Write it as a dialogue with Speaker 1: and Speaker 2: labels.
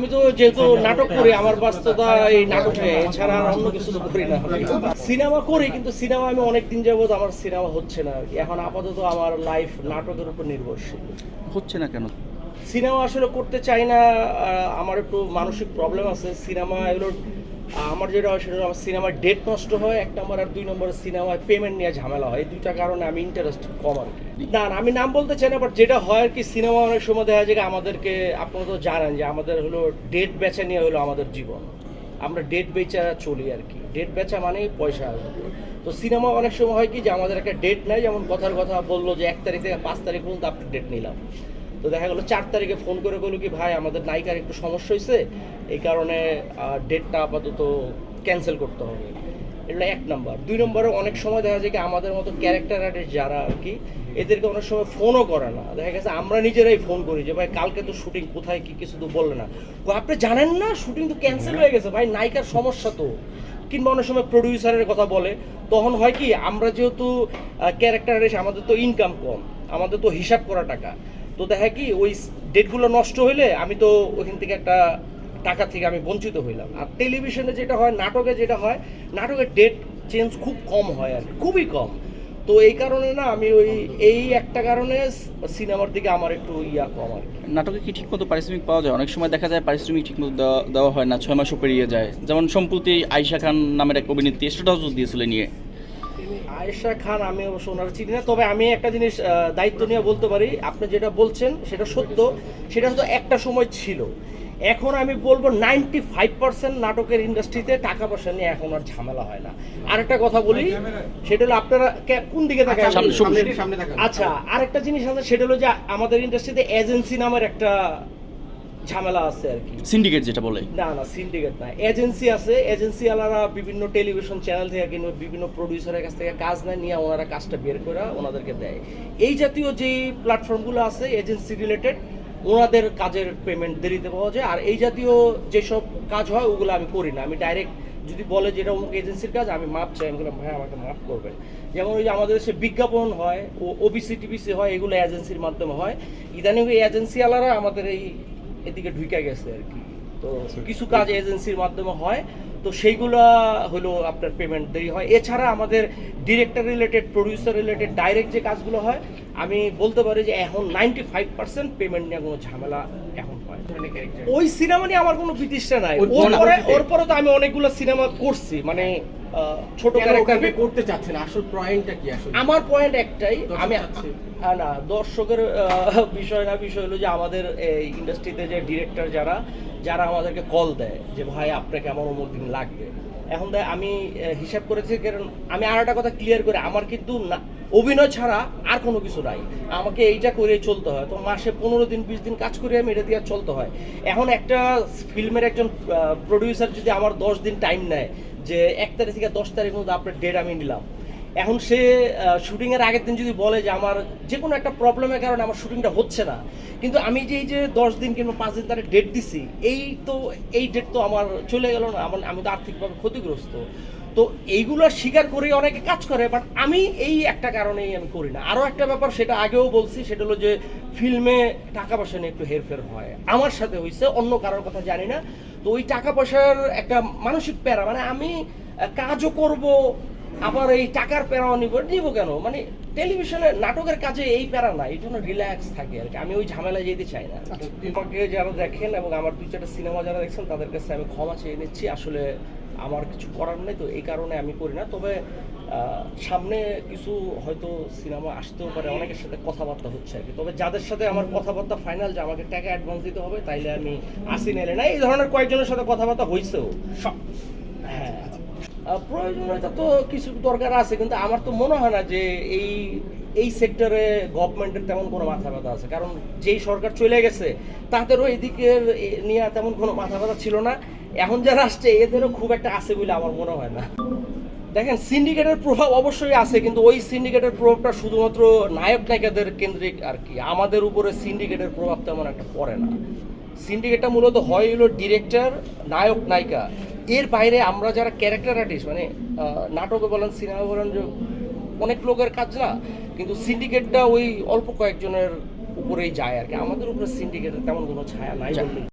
Speaker 1: আমি তো যেহেতু নাটক করি আমার বাস্তবতা এই নাটকে এছাড়া আর অন্য কিছু তো করি না। সিনেমা করি কিন্তু সিনেমা আমি অনেক দিন যাবত আমার সিনেমা হচ্ছে না। এখন আপাতত আমার লাইফ নাটকের উপর নির্ভরশীল।
Speaker 2: হচ্ছে না কেন?
Speaker 1: সিনেমা আসলে করতে চাই না আমার একটু মানসিক প্রবলেম আছে। সিনেমা এগুলো আমার যেটা হয় সেটা আমার সিনেমার ডেট নষ্ট হয় এক নম্বর আর দুই নম্বর সিনেমায় পেমেন্ট নিয়ে ঝামেলা হয়। এই দুইটা কারণে আমি ইন্টারেস্ট কম আর কি। না না, আমি নাম বলতে চাই না বাট যেটা হয় আর কি সিনেমা অনেক সময় দেখা যায় আমাদেরকে আপনারা তো জানেন যে আমাদের হলো ডেট বেচা নিয়ে হলো আমাদের জীবন। আমরা ডেট বেচা চলি আর কি। ডেট বেচা মানেই পয়সা আসবে তো সিনেমা অনেক সময় হয় কি যে আমাদের একটা ডেট নাই যেমন কথার কথা বলল যে এক তারিখ থেকে পাঁচ তারিখ পর্যন্ত আপনি ডেট নিলাম। তো দেখা গেলো চার তারিখে ফোন করে বলল কি, ভাই, আমাদের নায়িকার একটু সমস্যা হয়েছে এই কারণে ডেটটা আপাতত ক্যান্সেল করতে হবে। এটা এক নাম্বার। দুই নম্বরে অনেক সময় দেখা যায় কি, আমাদের মতো ক্যারেক্টার আর্টিস্ট যারা আর কি, এদেরকে অনেক সময় ফোনও করে না। দেখা গেছে আমরা নিজেরাই ফোন করি যে, ভাই, কালকে তো শুটিং কোথায় কি, কিছু তো বললে না। আপনি জানেন না? শুটিং তো ক্যান্সেল হয়ে গেছে। ভাই, নায়িকার সমস্যা তো। কিংবা অনেক সময় প্রডিউসারের কথা বলে। তখন হয় কি, আমরা যেহেতু ক্যারেক্টার আমাদের তো ইনকাম কম। আমাদের তো হিসাব করা টাকা। তো দেখা কি, ওই ডেটগুলো নষ্ট হইলে আমি তো ওইখান থেকে একটা টাকা থেকে আমি বঞ্চিত হইলাম। আর টেলিভিশনে যেটা হয়, নাটকে যেটা হয়, নাটকের ডেট চেঞ্জ খুব কম হয় আর খুবই কম। তো এই কারণে না, আমি ওই এই একটা কারণে সিনেমার দিকে আমার একটু ইয়া কম আর
Speaker 2: নাটকে কি ঠিকমতো পারিশ্রমিক পাওয়া যায়? অনেক সময় দেখা যায় পারিশ্রমিক ঠিকমতো দেওয়া হয় না, ছয় মাসও পেরিয়ে যায়। যেমন সম্প্রতি আয়শা খান নামের এক অভিনেত্রী স্টেট হাউস দিয়েছিল নিয়ে।
Speaker 1: আয়েশা খান আমি অবশ্য ওনার চিনি না। তবে আমি একটা জিনিস দায়িত্ব নিয়ে বলতে পারি আপনি যেটা বলছেন সেটা সত্য সেটা হয়তো একটা সময় ছিল। এখন আমি বলব নাইনটি ফাইভ পার্সেন্ট নাটকের ইন্ডাস্ট্রিতে টাকা পয়সা নিয়ে এখন আর ঝামেলা হয় না। আরেকটা কথা বলি সেটা হলো আপনারা কোন দিকে তাকায়? বলুন?
Speaker 3: সামনে
Speaker 1: আচ্ছা আরেকটা জিনিস আছে সেটা হলো যে আমাদের ইন্ডাস্ট্রিতে এজেন্সি নামের একটা ঝামেলা আছে আর কি।
Speaker 2: সিন্ডিকেট যেটা বলে।
Speaker 1: না না সিন্ডিকেট না। এজেন্সি আছে এজেন্সি আলারা বিভিন্ন টেলিভিশন চ্যানেল থেকে কিংবা বিভিন্ন প্রডিউসারের কাছ থেকে কাজ নেয় নিয়ে ওনারা কাজটা বের করে ওনাদেরকে দেয়। এই জাতীয় যে প্ল্যাটফর্মগুলো আছে এজেন্সি রিলেটেড ওনাদের কাজের পেমেন্ট দেরিতে পাওয়া যায়। আর এই জাতীয় যেসব কাজ হয় ওগুলো আমি করি না। আমি ডাইরেক্ট যদি বলে যেটা অমুক এজেন্সির কাজ আমি মাপ চাই। আমি বললাম ভাই আমাকে মাফ করবেন। যেমন ওই যে আমাদের দেশে বিজ্ঞাপন হয় ও ওবিসি টিবিসি হয় এগুলো এজেন্সির মাধ্যমে হয়। ইদানিং এই এজেন্সি আলারা আমাদের এই এদিকে ঢুকে গেছে আর কি। তো কিছু কাজ এজেন্সির মাধ্যমে হয়। তো সেইগুলো হলো আপনার পেমেন্ট দেরি হয়। এছাড়া আমাদের director related producer related direct যে কাজগুলো হয় আমি বলতে পারি যে এখন নাইনটি ফাইভ পার্সেন্ট পেমেন্ট নিয়ে কোনো ঝামেলা এখন হয় ওই সিনেমা নিয়ে আমার কোনো বিতৃষ্ণা নাই। ওর পরে ওর পরে তো আমি অনেকগুলো সিনেমা করছি। মানে ছোট ক্যারেক্টার
Speaker 3: করতে চাচ্ছেন? আসল পয়েন্টটা কি আসলে?
Speaker 1: আমার পয়েন্ট একটাই আমি হ্যাঁ না দর্শকের বিষয় না বিষয় হলো যে আমাদের এই ইন্ডাস্ট্রিতে যে ডিরেক্টর যারা যারা আমাদেরকে কল দেয় যে ভাই আপনাকে আমার অমুক দিন লাগবে। এখন দেখ, আমি হিসাব করেছি, কারণ আমি আর একটা কথা ক্লিয়ার করে, আমার কিন্তু না, অভিনয় ছাড়া আর কোনো কিছু নাই। আমাকে এইটা করে চলতে হয়। তো মাসে পনেরো দিন, বিশ দিন কাজ করে আমি এটা দিয়ে চলতে হয়। এখন একটা ফিল্মের একজন প্রডিউসার যদি আমার দশ দিন টাইম নেয়, যে এক তারিখ থেকে দশ তারিখ মধ্যে আপনার ডেট আমি নিলাম এখন সে শুটিং এর আগের দিন যদি বলে যে আমার যে কোনো একটা প্রবলেমের কারণে আমার শুটিংটা হচ্ছে না, কিন্তু আমি যে এই যে দশ দিন কিংবা পাঁচ দিন তারা ডেট দিছি, এই তো, এই ডেট তো আমার চলে গেল না, আমার, আমি তো আর্থিকভাবে ক্ষতিগ্রস্ত। তো এইগুলো স্বীকার করে অনেকে কাজ করে বাট আমি এই একটা কারণেই আমি করি না। আরও একটা ব্যাপার সেটা আগেও বলছি, সেটা হলো যে ফিল্মে টাকা পয়সা নিয়ে একটু হেরফের হয়। আমার সাথে হয়েছে অন্য কারোর কথা জানি না। তো ওই টাকা পয়সার একটা মানসিক প্যারা মানে আমি কাজও করব আবার এই টাকার প্যারাও নিব নিব কেন? মানে টেলিভিশনে নাটকের কাজে এই প্যারা না এই জন্য রিল্যাক্স থাকে আর কি। আমি ওই ঝামেলা যেতে চাই না। আমাকে যারা দেখেন এবং আমার দুই চারটা সিনেমা যারা দেখছেন তাদের কাছে আমি ক্ষমা চেয়ে নিচ্ছি। আসলে আমার কিছু করার নেই তো এই কারণে আমি করি না। তবে সামনে কিছু হয়তো সিনেমা আসতেও পারে অনেকের সাথে কথাবার্তা হচ্ছে আর কি। তবে যাদের সাথে আমার কথাবার্তা ফাইনাল যে আমাকে টাকা অ্যাডভান্স দিতে হবে তাইলে আমি আসি নেলে না এই ধরনের কয়েকজনের সাথে কথাবার্তা হয়েছেও সব হ্যাঁ। আহ, প্রয়োজনীয়তা তো কিছু দরকার আছে, কিন্তু আমার তো মনে হয় না যে এই এই সেক্টরে গভর্নমেন্টের তেমন কোনো মাথা ব্যথা আছে। কারণ যেই সরকার চলে গেছে, তাদেরও এদিকের নিয়ে তেমন কোনো মাথা ব্যথা ছিল না। এখন যারা আসছে, এদেরও খুব একটা আছে বলে আমার মনে হয় না। দেখেন সিন্ডিকেটের প্রভাব অবশ্যই আছে, কিন্তু ওই সিন্ডিকেটের প্রভাবটা শুধুমাত্র নায়ক নায়িকাদের কেন্দ্রিক আর কি। আমাদের উপরে সিন্ডিকেটের প্রভাব তেমন একটা পড়ে না। সিন্ডিকেটটা মূলত হয় হলো ডিরেক্টর নায়ক, নায়িকা। এর বাইরে আমরা যারা ক্যারেক্টার আর্টিস্ট মানে নাটকে বলেন সিনেমা বলেন যে অনেক লোকের কাজ না কিন্তু সিন্ডিকেটটা ওই অল্প কয়েকজনের উপরেই যায় আর কি। আমাদের উপরে সিন্ডিকেটের তেমন কোনো ছায়া নাই বললেই